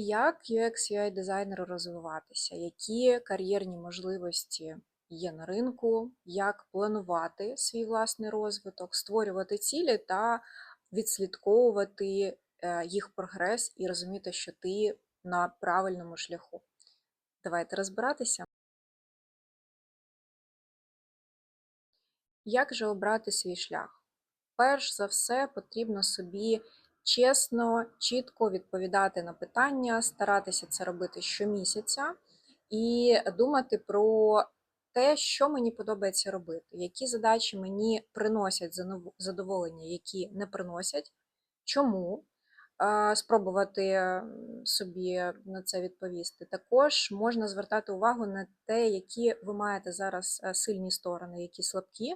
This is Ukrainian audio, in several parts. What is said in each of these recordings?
Як UX UI дизайнеру розвиватися? Які кар'єрні можливості є на ринку? Як планувати свій власний розвиток, створювати цілі та відслідковувати е, їх прогрес і розуміти, що ти на правильному шляху? Давайте розбиратися. Як же обрати свій шлях? Перш за все, потрібно собі чесно, чітко відповідати на питання, старатися це робити щомісяця і думати про те, що мені подобається робити, які задачі мені приносять задоволення, які не приносять, чому. Спробувати собі на це відповісти. Також можна звертати увагу на те, які ви маєте зараз е, сильні сторони, які слабкі,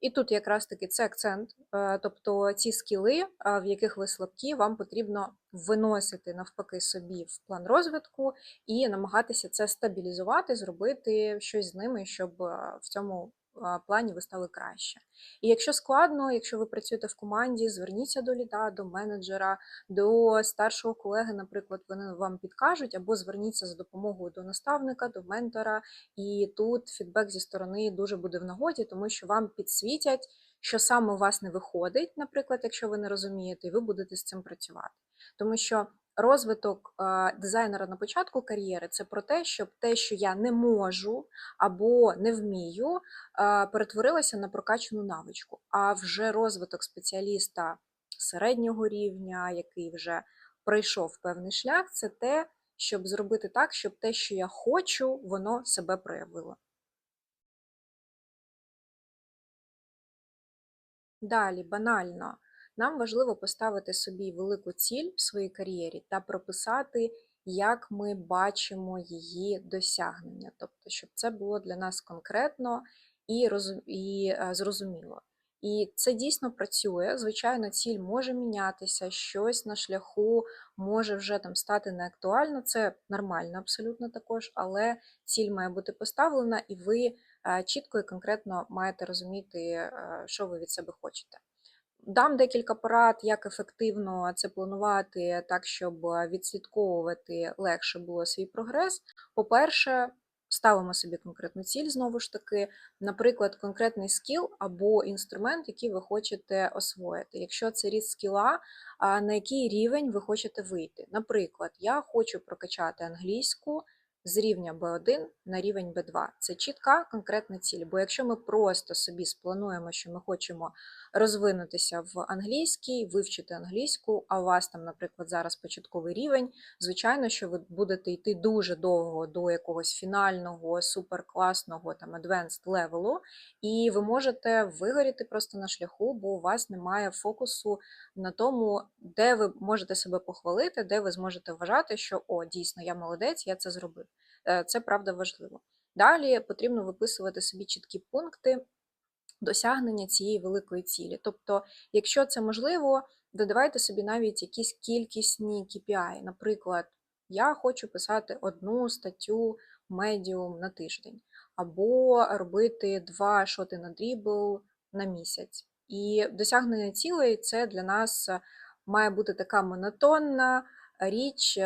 і тут якраз таки це акцент, е, тобто ці скіли, е, в яких ви слабкі, вам потрібно виносити навпаки собі в план розвитку і намагатися це стабілізувати, зробити щось з ними, щоб е, в цьому плані ви стали краще. І якщо складно, якщо ви працюєте в команді, зверніться до ліда, до менеджера, до старшого колеги, наприклад, вони вам підкажуть, або зверніться за допомогою до наставника, до ментора, і тут фідбек зі сторони дуже буде в нагоді, тому що вам підсвітять, що саме у вас не виходить, наприклад, якщо ви не розумієте, і ви будете з цим працювати. Тому що розвиток е, дизайнера на початку кар'єри це про те, щоб те, що я не можу або не вмію, е, перетворилося на прокачану навичку. А вже розвиток спеціаліста середнього рівня, який вже пройшов певний шлях, це те, щоб зробити так, щоб те, що я хочу, воно себе проявило. Далі, банально, нам важливо поставити собі велику ціль в своїй кар'єрі та прописати, як ми бачимо її досягнення. Тобто, щоб це було для нас конкретно і, розум... і е, зрозуміло. І це дійсно працює. Звичайно, ціль може мінятися, щось на шляху може вже там стати неактуально. Це нормально абсолютно також, але ціль має бути поставлена, і ви е, чітко і конкретно маєте розуміти, е, що ви від себе хочете. Дам декілька порад, як ефективно це планувати так, щоб відслідковувати легше було свій прогрес. По-перше, ставимо собі конкретну ціль, знову ж таки, наприклад, конкретний скіл або інструмент, який ви хочете освоїти. Якщо це ріст скіла, на який рівень ви хочете вийти. Наприклад, я хочу прокачати англійську з рівня B1 на рівень B2. Це чітка конкретна ціль. Бо якщо ми просто собі сплануємо, що ми хочемо розвинутися в англійській, вивчити англійську, а у вас там, наприклад, зараз початковий рівень, звичайно, що ви будете йти дуже довго до якогось фінального, суперкласного там advanced левелу, і ви можете вигоріти просто на шляху, бо у вас немає фокусу на тому, де ви можете себе похвалити, де ви зможете вважати, що о, дійсно, я молодець, я це зробив. Е, це правда важливо. Далі потрібно виписувати собі чіткі пункти досягнення цієї великої цілі. Тобто, якщо це можливо, додавайте собі навіть якісь кількісні KPI. Наприклад, я хочу писати одну статтю медіум на тиждень, або робити два шоти на дрібл на місяць. І досягнення цілей це для нас має бути така монотонна річ,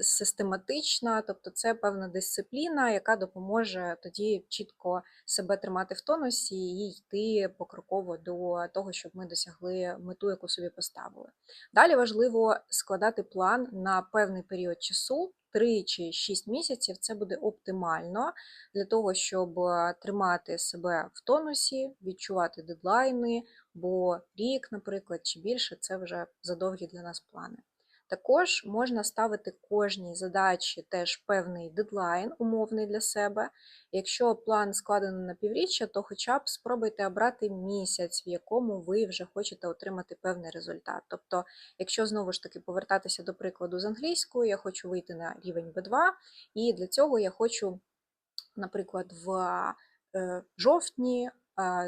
систематична, тобто це певна дисципліна, яка допоможе тоді чітко себе тримати в тонусі і йти покроково до того, щоб ми досягли мету, яку собі поставили. Далі важливо складати план на певний період часу. 3 чи 6 місяців це буде оптимально для того, щоб тримати себе в тонусі, відчувати дедлайни, бо рік, наприклад, чи більше це вже задовгі для нас плани. Також можна ставити кожній задачі теж певний дедлайн, умовний для себе. Якщо план складений на півріччя, то хоча б спробуйте обрати місяць, в якому ви вже хочете отримати певний результат. Тобто, якщо знову ж таки повертатися до прикладу з англійською, я хочу вийти на рівень B2, і для цього я хочу, наприклад, в е, жовтні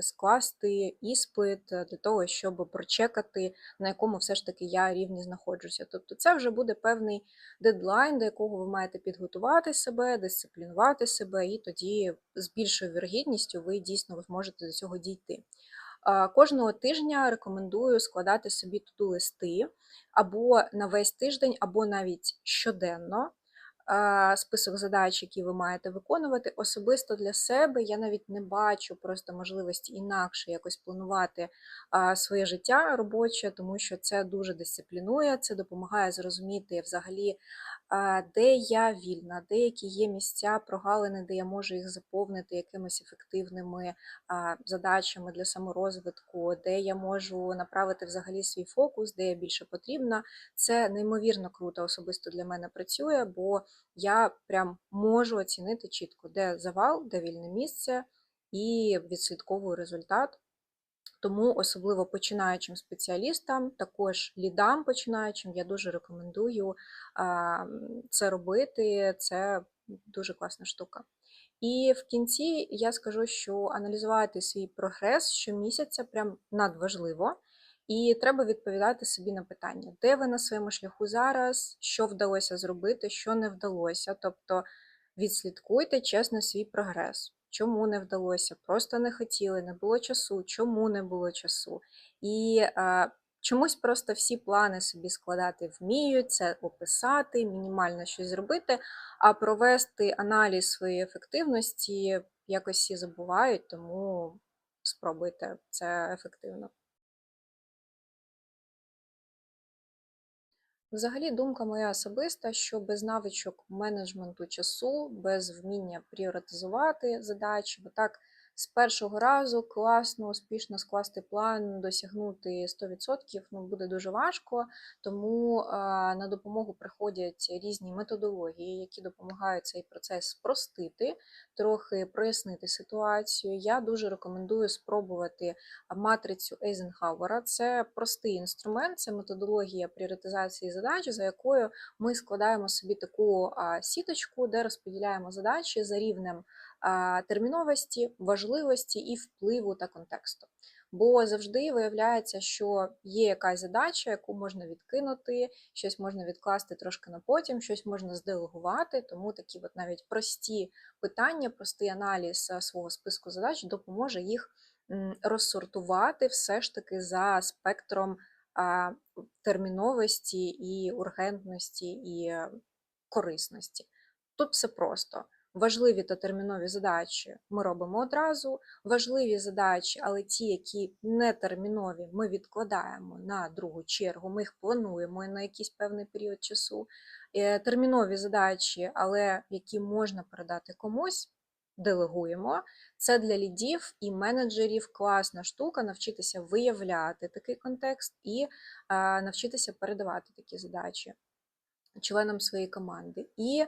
скласти іспит е, для того, щоб прочекати, на якому все ж таки я рівні знаходжуся. Тобто це вже буде певний дедлайн, до якого ви маєте підготувати себе, дисциплінувати себе, і тоді з більшою вірогідністю ви дійсно зможете до цього дійти. Кожного тижня рекомендую складати собі туду-листи або на весь тиждень, або навіть щоденно список задач, які ви маєте виконувати. Особисто для себе я навіть не бачу просто можливості інакше якось планувати своє життя робоче, тому що це дуже дисциплінує, це допомагає зрозуміти взагалі, де я вільна, де які є місця, прогалини, де я можу їх заповнити якимись ефективними задачами для саморозвитку, де я можу направити взагалі свій фокус, де я більше потрібна. Це неймовірно круто особисто для мене працює, бо я прям можу оцінити чітко, де завал, де вільне місце, і відслідковую результат. Тому особливо починаючим спеціалістам, також лідам починаючим, я дуже рекомендую це робити. Це дуже класна штука. І в кінці я скажу, що аналізувати свій прогрес щомісяця прям надважливо. І треба відповідати собі на питання, де ви на своєму шляху зараз, що вдалося зробити, що не вдалося. Тобто відслідкуйте чесно свій прогрес. Чому не вдалося? Просто не хотіли, не було часу, чому не було часу. І е, чомусь просто всі плани собі складати вміють, це описати, мінімально щось зробити, а провести аналіз своєї ефективності якось всі забувають, тому спробуйте це ефективно. Взагалі, думка моя особиста, що без навичок менеджменту часу, без вміння пріоритизувати задачі, бо так з першого разу класно, успішно скласти план, досягнути 100% ну, буде дуже важко, тому на допомогу приходять різні методології, які допомагають цей процес спростити, трохи прояснити ситуацію. Я дуже рекомендую спробувати матрицю Ейзенхауера. Це простий інструмент, це методологія пріоритизації задач, за якою ми складаємо собі таку сіточку, де розподіляємо задачі за рівнем терміновості, важливості і впливу та контексту. Бо завжди виявляється, що є якась задача, яку можна відкинути, щось можна відкласти трошки на потім, щось можна зделегувати. Тому такі от навіть прості питання, простий аналіз свого списку задач допоможе їх розсортувати все ж таки за спектром терміновості і ургентності і корисності. Тут все просто. Важливі та термінові задачі ми робимо одразу. Важливі задачі, але ті, які не термінові, ми відкладаємо на другу чергу, ми їх плануємо на якийсь певний період часу. Е, термінові задачі, але які можна передати комусь, делегуємо. Це для лідів і менеджерів класна штука навчитися виявляти такий контекст і навчитися передавати такі задачі членам своєї команди. І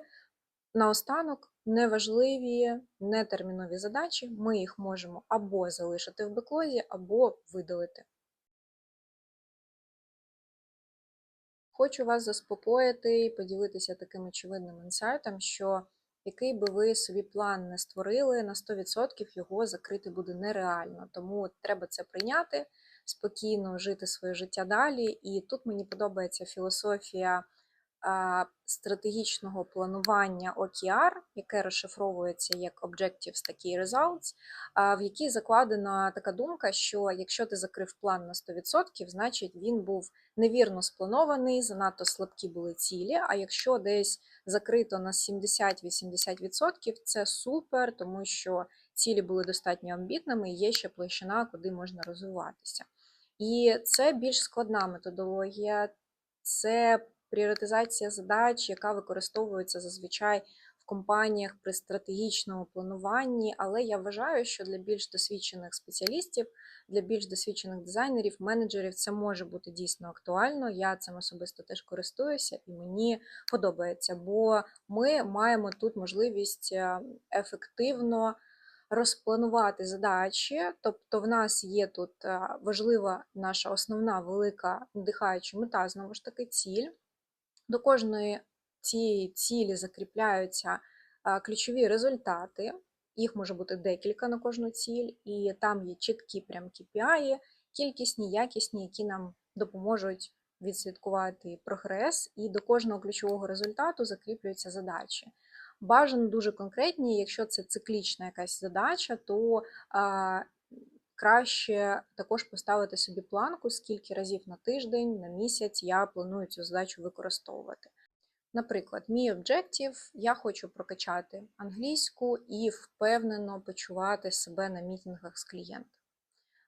наостанок неважливі, нетермінові задачі, ми їх можемо або залишити в беклозі, або видалити. Хочу вас заспокоїти і поділитися таким очевидним інсайтом, що який би ви собі план не створили, на 100% його закрити буде нереально. Тому треба це прийняти, спокійно жити своє життя далі. І тут мені подобається філософія стратегічного планування OKR, яке розшифровується як Objectives та Key Results, в якій закладена така думка, що якщо ти закрив план на 100%, значить він був невірно спланований, занадто слабкі були цілі. А якщо десь закрито на 70-80%, це супер, тому що цілі були достатньо амбітними і є ще площина, куди можна розвиватися. І це більш складна методологія. Це пріоритизація задач, яка використовується зазвичай в компаніях при стратегічному плануванні, але я вважаю, що для більш досвідчених спеціалістів, для більш досвідчених дизайнерів, менеджерів це може бути дійсно актуально. Я цим особисто теж користуюся і мені подобається, бо ми маємо тут можливість е, ефективно. Розпланувати задачі, тобто в нас є тут е, важлива наша основна велика надихаюча мета, знову ж таки, ціль. До кожної цієї цілі закріпляються ключові результати, їх може бути декілька на кожну ціль, і там є чіткі прям KPI, кількісні, якісні, які нам допоможуть відслідкувати прогрес, і до кожного ключового результату закріплюються задачі. Бажано дуже конкретні, якщо це циклічна якась задача, то краще також поставити собі планку, скільки разів на тиждень, на місяць я планую цю задачу використовувати. Наприклад, мій об'єктив я хочу прокачати англійську і впевнено почувати себе на мітингах з клієнтом.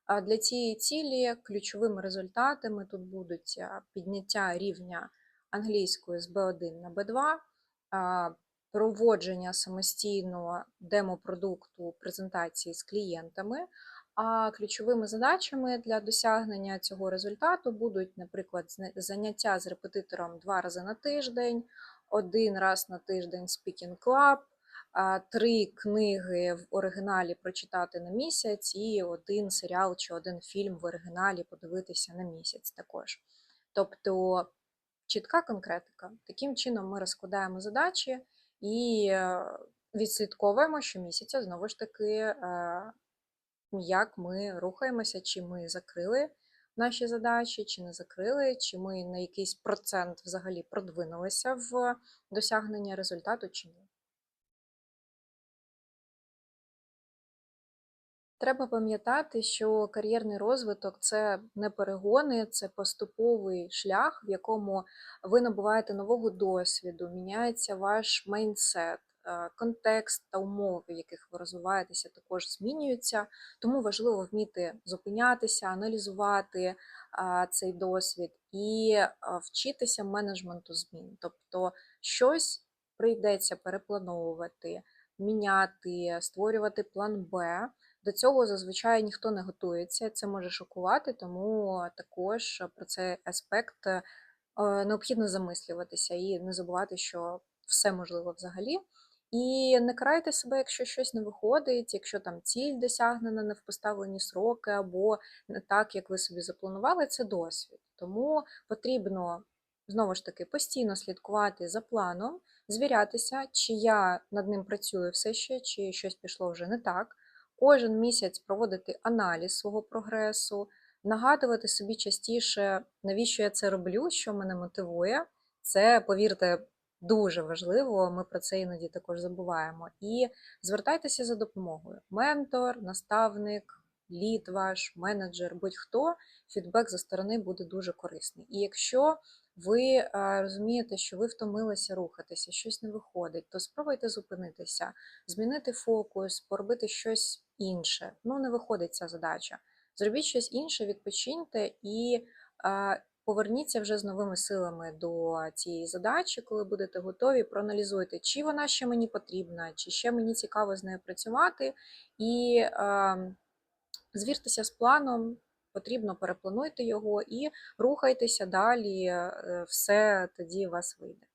А для цієї цілі ключовими результатами тут будуть підняття рівня англійської з B1 на B2, проводження самостійного демопродукту презентації з клієнтами. А ключовими задачами для досягнення цього результату будуть, наприклад, заняття з репетитором два рази на тиждень, один раз на тиждень Speaking Club, три книги в оригіналі прочитати на місяць, і один серіал чи один фільм в оригіналі подивитися на місяць також. Тобто чітка конкретика. Таким чином ми розкладаємо задачі і е, відслідковуємо щомісяця знову ж таки, е, як ми рухаємося, чи ми закрили наші задачі, чи не закрили, чи ми на якийсь процент взагалі продвинулися в досягнення результату, чи ні. Треба пам'ятати, що кар'єрний розвиток це не перегони, це поступовий шлях, в якому ви набуваєте нового досвіду, міняється ваш мейнсет, контекст та умови, в яких ви розвиваєтеся, також змінюються. Тому важливо вміти зупинятися, аналізувати цей досвід і вчитися менеджменту змін. Тобто щось прийдеться переплановувати, міняти, створювати план Б. До цього зазвичай ніхто не готується, це може шокувати, тому також про цей аспект е, необхідно замислюватися і не забувати, що все можливо взагалі. І не карайте себе, якщо щось не виходить, якщо там ціль досягнена не в поставлені сроки, або не так, як ви собі запланували, це досвід. Тому потрібно знову ж таки постійно слідкувати за планом, звірятися, чи я над ним працюю все ще, чи щось пішло вже не так кожен місяць проводити аналіз свого прогресу, нагадувати собі частіше, навіщо я це роблю, що мене мотивує. Це, повірте, дуже важливо, ми про це іноді також забуваємо. І звертайтеся за допомогою. Ментор, наставник, лід ваш, менеджер, будь-хто, фідбек за сторони буде дуже корисний. І якщо ви е, розумієте, що ви втомилися рухатися, щось не виходить, то спробуйте зупинитися, змінити фокус, поробити щось інше. Ну, не виходить ця задача. Зробіть щось інше, відпочиньте і е, поверніться вже з новими силами до цієї задачі, коли будете готові, проаналізуйте, чи вона ще мені потрібна, чи ще мені цікаво з нею працювати, і е, звіртеся з планом. Потрібно переплануйте його і рухайтеся далі, е, все тоді у вас вийде.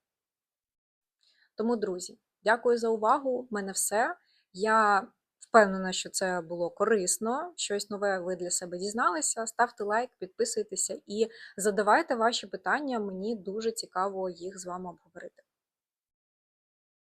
Тому, друзі, дякую за увагу. У мене все. Я впевнена, що це було корисно, щось нове ви для себе дізналися. Ставте лайк, підписуйтеся і задавайте ваші питання. Мені дуже цікаво їх з вами обговорити.